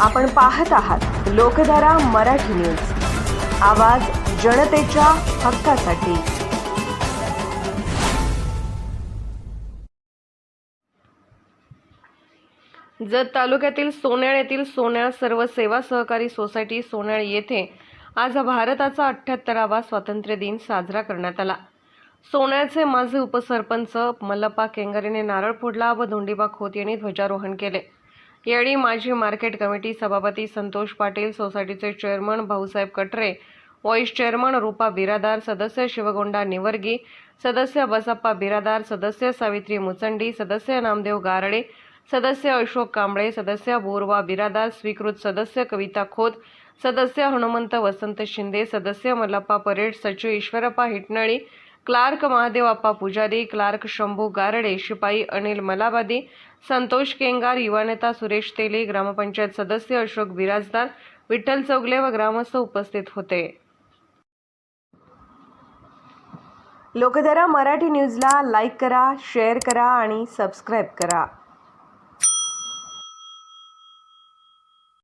आपण पाहत आहात लोकधारा मराठी न्यूज. आवाज जनतेच्या हक्कासाठी. जत तालुक्यातील सोन्याळ येथील सोन्याळ सर्व सेवा सहकारी सोसायटी सोन्याळ येथे आज भारताचा अठ्ठ्याहत्तरावा स्वातंत्र्य दिन साजरा करण्यात आला. सोन्याचे माजी उपसरपंच मल्लप्पा केंगरेने नारळ फोडला व धोंडीबा खोत यांनी ध्वजारोहण केले. यावेळी माजी मार्केट कमिटी सभापती संतोष पाटील सोसायटीचे chairman Bhausaheb Katare vice chairman Rupa Biradar सदस्य शिवगोंडा निवर्गी सदस्य बसप्पा बिरादार सदस्य सावित्री मुचंडी सदस्य नामदेव गारडे सदस्य अशोक कांबळे सदस्य बोरवा बिरादार स्वीकृत सदस्य कविता खोत सदस्य हनुमंत वसंत शिंदे सदस्य मल्लप्पा परेड सचिव ईश्वरप्पा हिटनळी क्लार्क महादेव अप्पा पुजारी क्लार्क शंभू गारडे शिपाई अनिल मलाबादी संतोष केंगार युवानेता सुरेश तेली ग्रामपंचायत सदस्य अशोक बिराजदार विठ्ठल चौगले व ग्रामस्थ उपस्थित होते. लोकधारा मराठी न्यूजला लाईक करा शेअर करा आणि सबस्क्राईब करा.